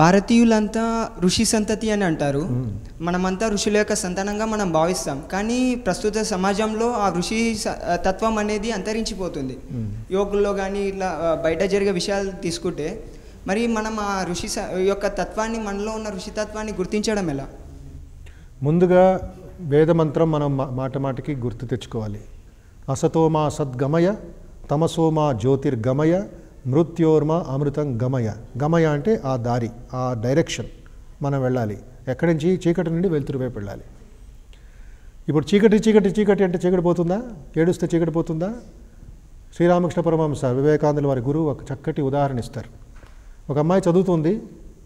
భారతీయులంతా ఋషి సంతతి అని అంటారు. మనమంతా ఋషుల యొక్క సంతానంగా మనం భావిస్తాం. కానీ ప్రస్తుత సమాజంలో ఆ ఋషి తత్వం అనేది అంతరించిపోతుంది. యువకుల్లో కానీ ఇట్లా బయట జరిగే విషయాలు తీసుకుంటే మరి మనం ఆ ఋషి యొక్క తత్వాన్ని మనలో ఉన్న ఋషి తత్వాన్ని గుర్తించడం ఎలా? ముందుగా వేదమంత్రం మనం మాట మాటకి గుర్తు తెచ్చుకోవాలి. అసతోమా సద్గమయ తమసోమా జ్యోతిర్గమయ మృత్యోర్మ అమృతం గమయ. గమయ అంటే ఆ దారి ఆ డైరెక్షన్. మనం వెళ్ళాలి. ఎక్కడి నుంచి? చీకటి నుండి వెలుతురు వైపు వెళ్ళాలి. ఇప్పుడు చీకటి చీకటి చీకటి అంటే చీకటి పోతుందా? ఏడుస్తే చీకటి పోతుందా? శ్రీరామకృష్ణ పరమహంస వివేకానందుల వారి గురువు ఒక చక్కటి ఉదాహరణ ఇస్తారు. ఒక అమ్మాయి చదువుతుంది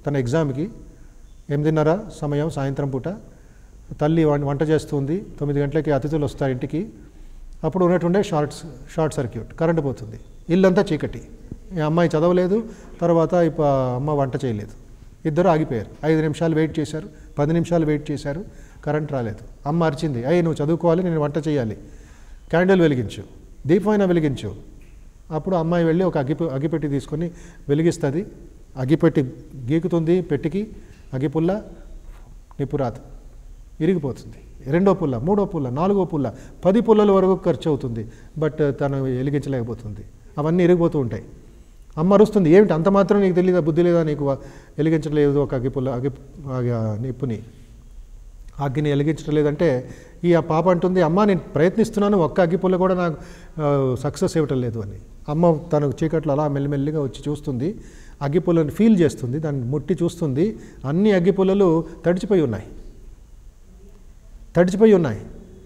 తన ఎగ్జామ్కి. ఎనిమిదిన్నర సమయం సాయంత్రం పూట. తల్లి వం- వంట చేస్తుంది. తొమ్మిది గంటలకి అతిథులు వస్తారు ఇంటికి. అప్పుడు ఉన్నట్టుండే షార్ట్స్ షార్ట్ సర్క్యూట్. కరెంటు పోతుంది. ఇల్లంతా చీకటి. ఈ అమ్మాయి చదవలేదు తర్వాత ఇప్ప అమ్మ వంట చేయలేదు. ఇద్దరు ఆగిపోయారు. ఐదు నిమిషాలు వెయిట్ చేశారు. పది నిమిషాలు వెయిట్ చేశారు. కరెంట్ రాలేదు. అమ్మ అరిచింది అయ్యి నువ్వు చదువుకోవాలి నేను వంట చేయాలి. క్యాండిల్ వెలిగించు దీపమైన వెలిగించు. అప్పుడు అమ్మాయి వెళ్ళి ఒక అగ్గి అగ్గిపెట్టి తీసుకొని వెలిగిస్తుంది. అగ్గిపెట్టి గీకుతుంది పెట్టికి అగ్గిపుల్ల నిపురాత ఇరిగిపోతుంది. రెండో పుల్ల మూడో పుల్ల నాలుగో పుల్ల పది పుల్లల వరకు ఖర్చు అవుతుంది. బట్ తను వెలిగించలేకపోతుంది. అవన్నీ ఇరిగిపోతూ ఉంటాయి. అమ్మ అరుస్తుంది ఏమిటి? అంత మాత్రం నీకు తెలియదా బుద్ధి లేదా? నీకు వెలిగించట్లేదు ఒక అగ్గిపుల్ల అగ్గి నిప్పుని. అగ్గిని వెలిగించడం లేదంటే ఈ ఆ పాప అంటుంది అమ్మ నేను ప్రయత్నిస్తున్నాను ఒక్క అగ్గిపుల్ల కూడా నాకు సక్సెస్ ఇవ్వటం లేదు అని. అమ్మ తను చీకట్లో అలా మెల్లిమెల్లిగా వచ్చి చూస్తుంది అగ్గిపుల్లని ఫీల్ చేస్తుంది దాన్ని ముట్టి చూస్తుంది. అన్ని అగ్గిపుల్లలు తడిచిపోయి ఉన్నాయి. తడిచిపోయి ఉన్నాయి.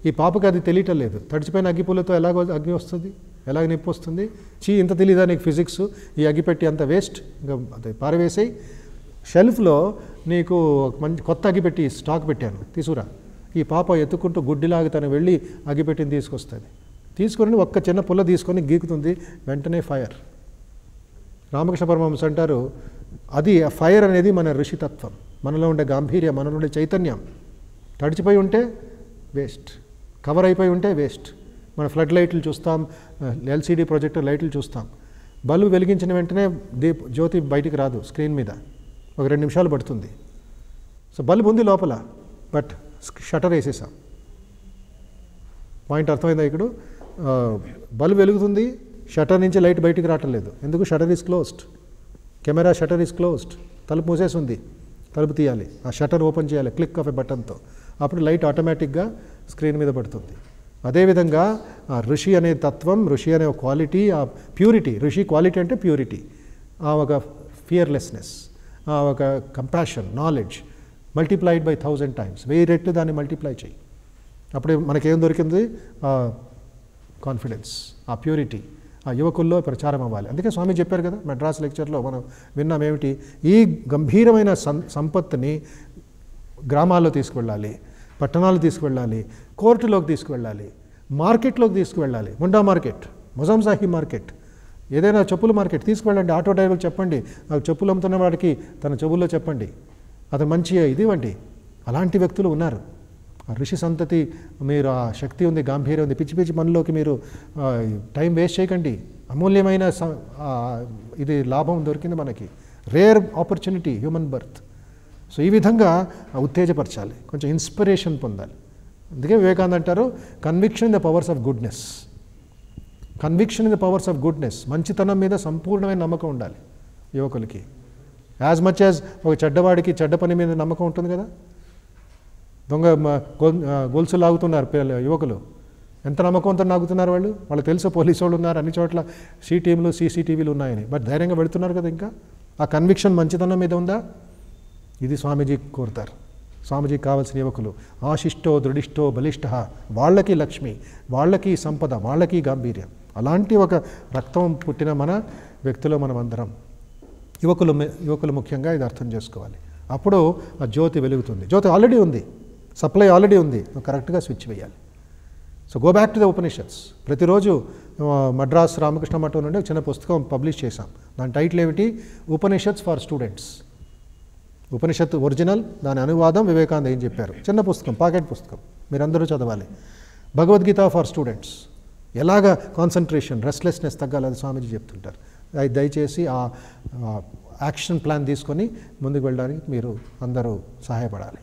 ఈ పాపకి అది తెలియటం లేదు. తడిచిపోయిన అగ్గిపుల్లతో ఎలాగో అగ్గి వస్తుంది? ఎలాగ నొప్పి వస్తుంది? చీ ఇంత తెలియదా నీకు ఫిజిక్స్? ఈ అగ్గిపెట్టి అంత వేస్ట్? ఇంకా అది పారవేసేయి. షెల్ఫ్లో నీకు ఒక మంచి కొత్త అగ్గిపెట్టి స్టాక్ పెట్టాను. తీసుకురా. ఈ పాప ఎత్తుకుంటూ గుడ్డిలాగా తను వెళ్ళి అగ్గిపెట్టిని తీసుకొస్తుంది. తీసుకొని ఒక్క చిన్న పుల్ల తీసుకొని గీకుతుంది. వెంటనే ఫైర్. రామకృష్ణ పరమహంస అంటారు అది ఫైర్ అనేది మన ఋషితత్వం మనలో ఉండే గాంభీర్యం మనలో ఉండే చైతన్యం. తడిచిపోయి ఉంటే వేస్ట్. కవర్ అయిపోయి ఉంటే వేస్ట్. మన ఫ్లడ్ లైట్లు చూస్తాం ఎల్సీడీ ప్రొజెక్టర్ లైట్లు చూస్తాం. బల్బు వెలిగించిన వెంటనే దీప్ జ్యోతి బయటికి రాదు స్క్రీన్ మీద. ఒక రెండు నిమిషాలు పడుతుంది. సో బల్బ్ ఉంది లోపల బట్ షటర్ వేసేసాం. పాయింట్ అర్థమైందా ఇక్కడ? బల్బు బల్బ్ వెలుగుతుంది షటర్ నుంచి లైట్ బయటికి రావటం లేదు. ఎందుకు? Shutter is closed camera shutter is closed తలుపు మూసేసి ఉంది తలుపు తీయాలి. ఆ షటర్ ఓపెన్ చేయాలి. క్లిక్ ఆఫ్ ఏ బటన్తో అప్పుడు లైట్ ఆటోమేటిక్గా స్క్రీన్ మీద పడుతుంది. అదేవిధంగా ఆ ఋషి అనే తత్వం ఋషి అనే క్వాలిటీ ఆ ప్యూరిటీ ఋషి క్వాలిటీ అంటే ప్యూరిటీ ఆ ఒక ఫియర్లెస్నెస్ ఆ ఒక compassion knowledge multiplied by thousand times వెయ్యి రెట్లు దాన్ని మల్టిప్లై చేయి అప్పుడే మనకేం దొరికింది? ఆ కాన్ఫిడెన్స్ ఆ ప్యూరిటీ ఆ యువకుల్లో ప్రచారం అవ్వాలి. అందుకే స్వామి చెప్పారు కదా మెడ్రాస్ లెక్చర్లో మనం విన్నాం ఏమిటి? ఈ గంభీరమైన సం సంపత్తిని గ్రామాల్లో తీసుకువెళ్ళాలి. పట్టణాలు తీసుకువెళ్ళాలి కోర్టులోకి తీసుకువెళ్ళాలి మార్కెట్లోకి తీసుకువెళ్ళాలి. Monda market Moazzam market. ఏదైనా చెప్పుల మార్కెట్ తీసుకువెళ్ళండి ఆటో డ్రైవర్కి చెప్పండి నాకు చెప్పులు అమ్ముతున్న వాడికి తన చెవుల్లో చెప్పండి. అతను మంచి ఇది ఇవ్వండి అలాంటి వ్యక్తులు ఉన్నారు. ఆ ఋషి సంతతి మీరు ఆ శక్తి ఉంది గాంభీర్యం ఉంది పిచ్చి పిచ్చి మనలోకి మీరు టైం వేస్ట్ చేయకండి. అమూల్యమైన స- ఇది లాభం దొరికింది మనకి. Rare opportunity human birth. So ఈ విధంగా ఉత్తేజపరచాలి కొంచెం ఇన్స్పిరేషన్ పొందాలి. అందుకే వివేకానంద అంటారు conviction in the powers of goodness conviction in the powers of goodness మంచితనం మీద సంపూర్ణమైన నమ్మకం ఉండాలి యువకులకి. యాజ్ మచ్ యాజ్ ఒక చెడ్డవాడికి చెడ్డ పని మీద నమ్మకం ఉంటుంది కదా? దొంగ గొలుసు లాగుతున్నారు యువకులు. ఎంత నమ్మకంతో నాగుతున్నారు వాళ్ళు? వాళ్ళకి తెలుసు పోలీసు వాళ్ళు ఉన్నారు అన్ని చోట్ల? సీటీఎంలు సీసీటీవీలు ఉన్నాయని. బట్ ధైర్యంగా వెళుతున్నారు కదా ఇంకా? ఆ కన్విక్షన్ మంచితనం మీద ఉందా? ఇది స్వామీజీ కోరుతారు. స్వామీజీ కావాల్సిన యువకులు ఆశిష్టో దృఢిష్టో బలిష్ట వాళ్ళకి లక్ష్మి వాళ్ళకి సంపద వాళ్ళకి గాంభీర్యం. అలాంటి ఒక రక్తం పుట్టిన మన వ్యక్తిలో మనం అందరం యువకులు యువకులు ముఖ్యంగా ఇది అర్థం చేసుకోవాలి. అప్పుడు ఆ జ్యోతి వెలుగుతుంది. జ్యోతి ఆల్రెడీ ఉంది. సప్లై ఆల్రెడీ ఉంది. కరెక్ట్గా స్విచ్ వేయాలి. So go back to the Upanishads. ప్రతిరోజు మద్రాస్ రామకృష్ణ మఠం నుండి ఒక చిన్న పుస్తకం పబ్లిష్ చేశాం. దాని టైటిల్ ఏమిటి? Upanishads for students. ఉపనిషత్తు ఒరిజినల్ దాని అనువాదం వివేకానంద ఏం చెప్పారు? చిన్న పుస్తకం పాకెట్ పుస్తకం. మీరందరూ చదవాలి. Bhagavad Gita for students. ఎలాగ కాన్సన్ట్రేషన్ రెస్ట్లెస్నెస్ తగ్గాలని స్వామీజీ చెప్తుంటారు. దయచేసి ఆ యాక్షన్ ప్లాన్ తీసుకొని ముందుకు వెళ్ళడానికి మీరు అందరూ సహాయపడాలి.